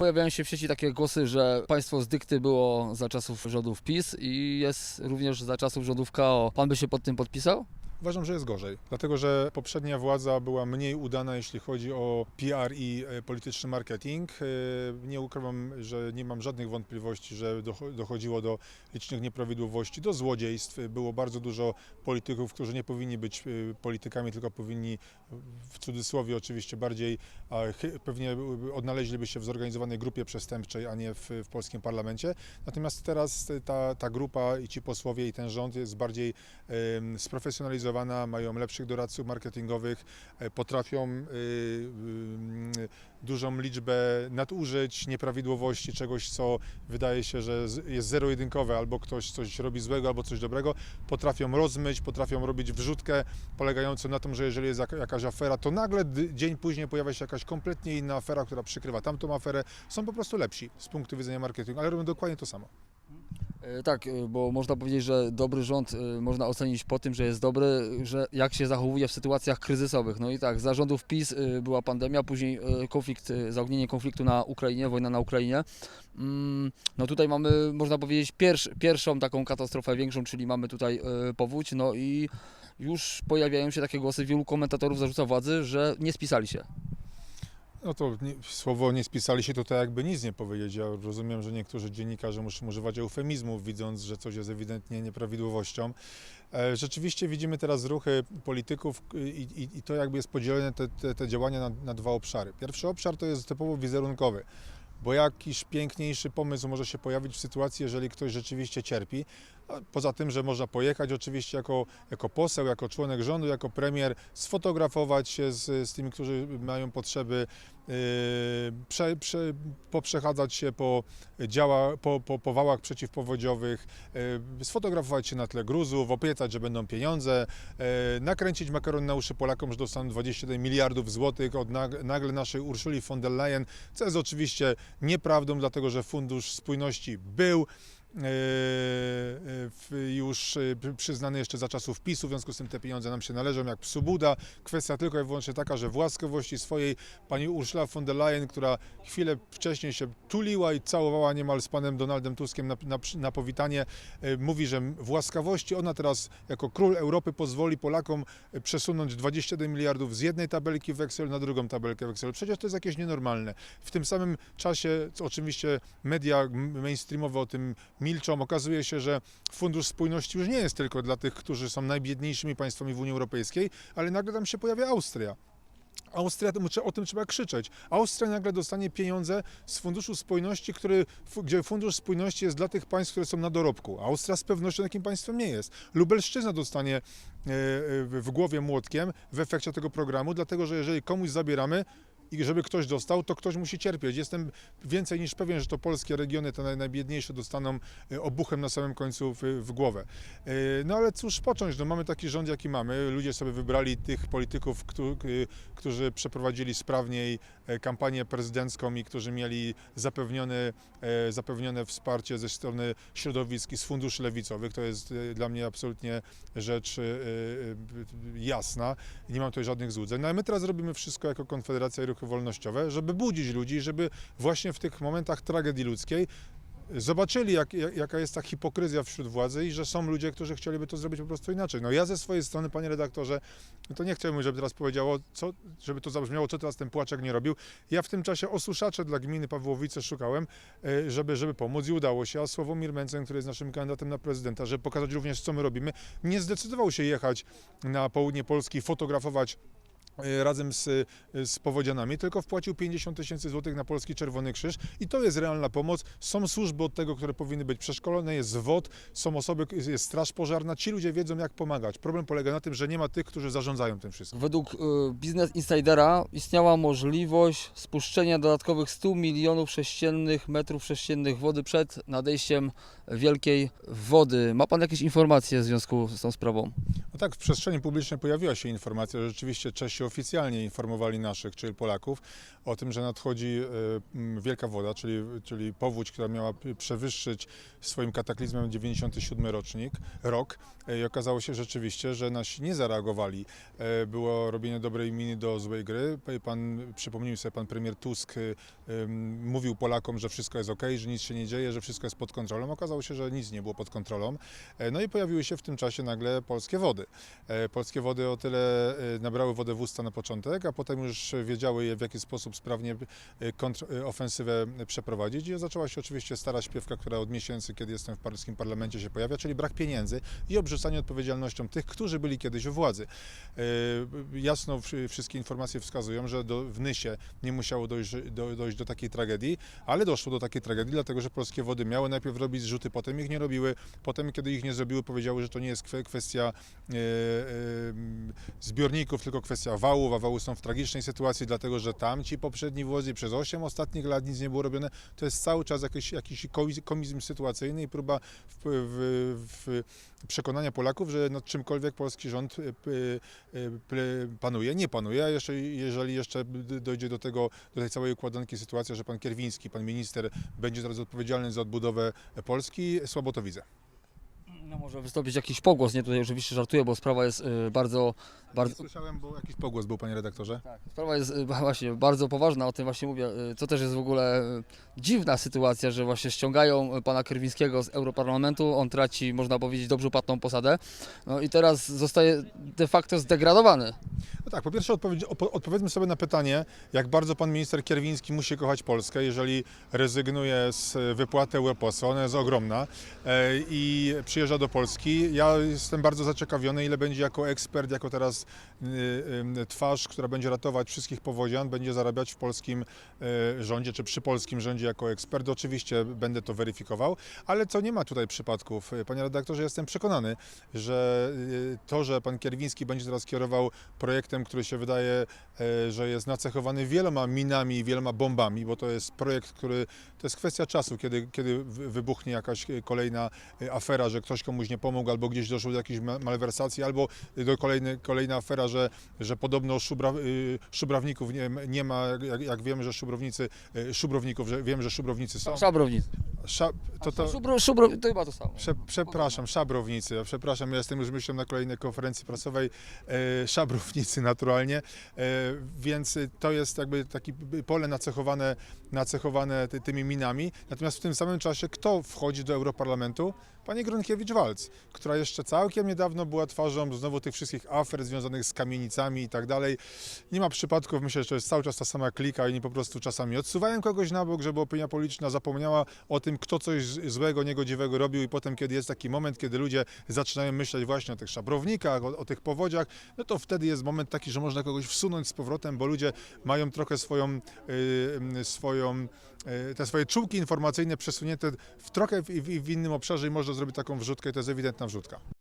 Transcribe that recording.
Pojawiają się w sieci takie głosy, że państwo z dykty było za czasów rządów PiS i jest również za czasów rządów KO. Pan by się pod tym podpisał? Uważam, że jest gorzej, dlatego że poprzednia władza była mniej udana, jeśli chodzi o PR i e, polityczny marketing. E, Nie ukrywam, że nie mam żadnych wątpliwości, że docho- dochodziło do licznych nieprawidłowości, do złodziejstw. Było bardzo dużo polityków, którzy nie powinni być e, politykami, tylko powinni w cudzysłowie oczywiście bardziej pewnie odnaleźliby się w zorganizowanej grupie przestępczej, a nie w, w polskim parlamencie. Natomiast teraz ta, ta grupa i ci posłowie i ten rząd jest bardziej em, sprofesjonalizowana, mają lepszych doradców marketingowych, e, potrafią y, y, dużą liczbę nadużyć, nieprawidłowości, czegoś, co wydaje się, że jest zero-jedynkowe, albo ktoś coś robi złego, albo coś dobrego, potrafią rozmyć, potrafią robić wrzutkę polegającą na tym, że jeżeli jest jaka- jakaś afera, to nagle dzień później pojawia się jakaś kompletnie inna afera, która przykrywa tamtą aferę. Są po prostu lepsi z punktu widzenia marketingu, ale robią dokładnie to samo. E, Tak, e, bo można powiedzieć, że dobry rząd e, można ocenić po tym, że jest dobry, że jak się zachowuje w sytuacjach kryzysowych. No i tak, za rządów PiS była pandemia, później konflikt, zaognienie konfliktu na Ukrainie, wojna na Ukrainie. Mm, No tutaj mamy, można powiedzieć, pierwsz, pierwszą taką katastrofę większą, czyli mamy tutaj powódź, no i już pojawiają się takie głosy, wielu komentatorów zarzuca władzy, że nie spisali się. No to nie, słowo nie spisali się tutaj jakby nic nie powiedzieć. Ja rozumiem, że niektórzy dziennikarze muszą używać eufemizmów, widząc, że coś jest ewidentnie nieprawidłowością. E, Rzeczywiście widzimy teraz ruchy polityków i, i, i to jakby jest podzielone te, te, te działania na, na dwa obszary. Pierwszy obszar to jest typowo wizerunkowy. Bo jakiś piękniejszy pomysł może się pojawić w sytuacji, jeżeli ktoś rzeczywiście cierpi. Poza tym, że można pojechać oczywiście jako, jako poseł, jako członek rządu, jako premier, sfotografować się z, z tymi, którzy mają potrzeby, prze, prze, poprzechadzać się po, działa, po, po, po wałach przeciwpowodziowych, yy, sfotografować się na tle gruzów, obiecać, że będą pieniądze, yy, nakręcić makaron na uszy Polakom, że dostaną 21 miliardów złotych od nag, nagle naszej Urszuli von der Leyen, co jest oczywiście nieprawdą, dlatego że Fundusz Spójności był e, e, już e, przy- przyznany jeszcze za czasów PiSu, w związku z tym te pieniądze nam się należą jak psu Buda. Kwestia tylko i wyłącznie taka, że w łaskawości swojej pani Ursula von der Leyen, która chwilę wcześniej się tuliła i całowała niemal z panem Donaldem Tuskiem na, na, na powitanie, e, mówi, że w łaskawości ona teraz jako król Europy pozwoli Polakom e, przesunąć 21 miliardów z jednej tabelki w Excel na drugą tabelkę w Excel. Przecież to jest jakieś nienormalne. W tym samym czasie, oczywiście media mainstreamowe o tym milczą, okazuje się, że Fundusz Spójności już nie jest tylko dla tych, którzy są najbiedniejszymi państwami w Unii Europejskiej, ale nagle tam się pojawia Austria. Austria, o tym trzeba krzyczeć. Austria nagle dostanie pieniądze z Funduszu Spójności, który, gdzie Fundusz Spójności jest dla tych państw, które są na dorobku. Austria z pewnością takim państwem nie jest. Lubelszczyzna dostanie e, e, w głowie młotkiem w efekcie tego programu, dlatego że jeżeli komuś zabieramy, i żeby ktoś dostał, to ktoś musi cierpieć. Jestem więcej niż pewien, że to polskie regiony, te naj- najbiedniejsze, dostaną e, obuchem na samym końcu w, w głowę. E, No ale cóż począć, no mamy taki rząd, jaki mamy. Ludzie sobie wybrali tych polityków, którzy przeprowadzili sprawniej e, kampanię prezydencką i którzy mieli zapewnione, zapewnione wsparcie ze strony środowisk i z funduszy lewicowych. To jest dla mnie absolutnie rzecz jasna. Nie mam tutaj żadnych złudzeń. No ale my teraz robimy wszystko jako Konfederacja i Ruchy Wolnościowe, żeby budzić ludzi, żeby właśnie w tych momentach tragedii ludzkiej zobaczyli, jak, jak, jaka jest ta hipokryzja wśród władzy i że są ludzie, którzy chcieliby to zrobić po prostu inaczej. No ja ze swojej strony, panie redaktorze, no to nie chciałbym, żeby teraz powiedziało, co, żeby to zabrzmiało, co teraz ten płaczek nie robił. Ja w tym czasie osuszacze dla gminy Pawłowice szukałem, e, żeby, żeby pomóc i udało się, a Sławomir Mencen, który jest naszym kandydatem na prezydenta, żeby pokazać również, co my robimy, nie zdecydował się jechać na południe Polski fotografować razem z, z powodzianami, tylko wpłacił 50 tysięcy złotych na Polski Czerwony Krzyż i to jest realna pomoc. Są służby od tego, które powinny być przeszkolone, jest WOD, są osoby, jest straż pożarna, ci ludzie wiedzą jak pomagać. Problem polega na tym, że nie ma tych, którzy zarządzają tym wszystkim. Według y, Business Insidera istniała możliwość spuszczenia dodatkowych 100 milionów sześciennych metrów sześciennych wody przed nadejściem wielkiej wody. Ma Pan jakieś informacje w związku z tą sprawą? No tak, w przestrzeni publicznej pojawiła się informacja, że rzeczywiście Czesi oczywiście oficjalnie informowali naszych, czyli Polaków, o tym, że nadchodzi e, wielka woda, czyli, czyli powódź, która miała przewyższyć swoim kataklizmem 97 rocznik, rok. E, I okazało się rzeczywiście, że nasi nie zareagowali. E, Było robienie dobrej miny do złej gry. Pan, przypomnił sobie pan premier Tusk, mówił Polakom, że wszystko jest ok, że nic się nie dzieje, że wszystko jest pod kontrolą. Okazało się, że nic nie było pod kontrolą. No i pojawiły się w tym czasie nagle polskie wody. Polskie wody o tyle nabrały wodę w usta na początek, a potem już wiedziały w jaki sposób sprawnie e, kontrofensywę przeprowadzić i zaczęła się oczywiście stara śpiewka, która od miesięcy, kiedy jestem w polskim parlamencie się pojawia, czyli brak pieniędzy i obrzucanie odpowiedzialnością tych, którzy byli kiedyś u władzy. E, Jasno wszy- wszystkie informacje wskazują, że do, w Nysie nie musiało dojść do, dojść do takiej tragedii, ale doszło do takiej tragedii, dlatego że polskie wody miały najpierw robić zrzuty, potem ich nie robiły, potem kiedy ich nie zrobiły, powiedziały, że to nie jest kwe- kwestia e, e, zbiorników, tylko kwestia wałów, a wały są w tragicznej sytuacji, dlatego że tamci poprzedni władzy przez 8 ostatnich lat nic nie było robione. To jest cały czas jakiś, jakiś komiz- komizm sytuacyjny i próba w, w, w przekonania Polaków, że nad czymkolwiek polski rząd e, p- panuje, nie panuje, a jeszcze, jeżeli jeszcze dojdzie do tego, do tej całej układanki sytuacja, że pan Kierwiński, pan minister będzie teraz odpowiedzialny za odbudowę Polski, słabo to widzę. Może wystąpić jakiś pogłos, nie tutaj oczywiście żartuję, bo sprawa jest y, bardzo, bardzo, słyszałem, bo jakiś pogłos był, panie redaktorze. Tak, sprawa jest y, właśnie bardzo poważna, o tym właśnie mówię. Y, To też jest w ogóle y, dziwna sytuacja, że właśnie ściągają y, pana Kerwińskiego z Europarlamentu, on traci, można powiedzieć, dobrze płatną posadę. No i teraz zostaje de facto zdegradowany. No tak, po pierwsze odpowiedz, opo- odpowiedzmy sobie na pytanie, jak bardzo pan minister Kierwiński musi kochać Polskę, jeżeli rezygnuje z wypłaty europosła, ona jest ogromna e, i przyjeżdża do Polski. Ja jestem bardzo zaciekawiony, ile będzie jako ekspert, jako teraz y, y, twarz, która będzie ratować wszystkich powodzian, będzie zarabiać w polskim e, rządzie, czy przy polskim rządzie jako ekspert. Oczywiście będę to weryfikował, ale co nie ma tutaj przypadków. Panie redaktorze, jestem przekonany, że y, to, że pan Kierwiński będzie teraz kierował projektem, który się wydaje, że jest nacechowany wieloma minami i wieloma bombami, bo to jest projekt, który to jest kwestia czasu, kiedy, kiedy wy- wybuchnie jakaś kolejna afera, że ktoś komuś nie pomógł, albo gdzieś doszło do jakiejś ma- malwersacji, albo do kolejnej, kolejna afera, że, że podobno szubra, y, szubrawników nie, nie ma, jak, jak wiemy, że szubrownicy, e, szubrowników, że wiem, że szubrownicy są. Szabrownic. Sza, to, to, Szubro, szubro, to chyba to samo. Prze, przepraszam, szabrownicy. Ja przepraszam, ja jestem już myślę na kolejnej konferencji prasowej. E, szabrownicy naturalnie. E, więc to jest jakby takie pole nacechowane, nacechowane ty, tymi minami. Natomiast w tym samym czasie kto wchodzi do Europarlamentu? Pani Gronkiewicz-Walc, która jeszcze całkiem niedawno była twarzą znowu tych wszystkich afer związanych z kamienicami i tak dalej. Nie ma przypadków, myślę, że to jest cały czas ta sama klika i oni po prostu czasami odsuwają kogoś na bok, żeby opinia polityczna zapomniała o tym, kto coś złego, niegodziwego robił i potem, kiedy jest taki moment, kiedy ludzie zaczynają myśleć właśnie o tych szabrownikach, o, o tych powodziach, no to wtedy jest moment taki, że można kogoś wsunąć z powrotem, bo ludzie mają trochę swoją, y, swoją y, te swoje czułki informacyjne przesunięte w trochę w, w, w innym obszarze i można zrobić taką wrzutkę i to jest ewidentna wrzutka.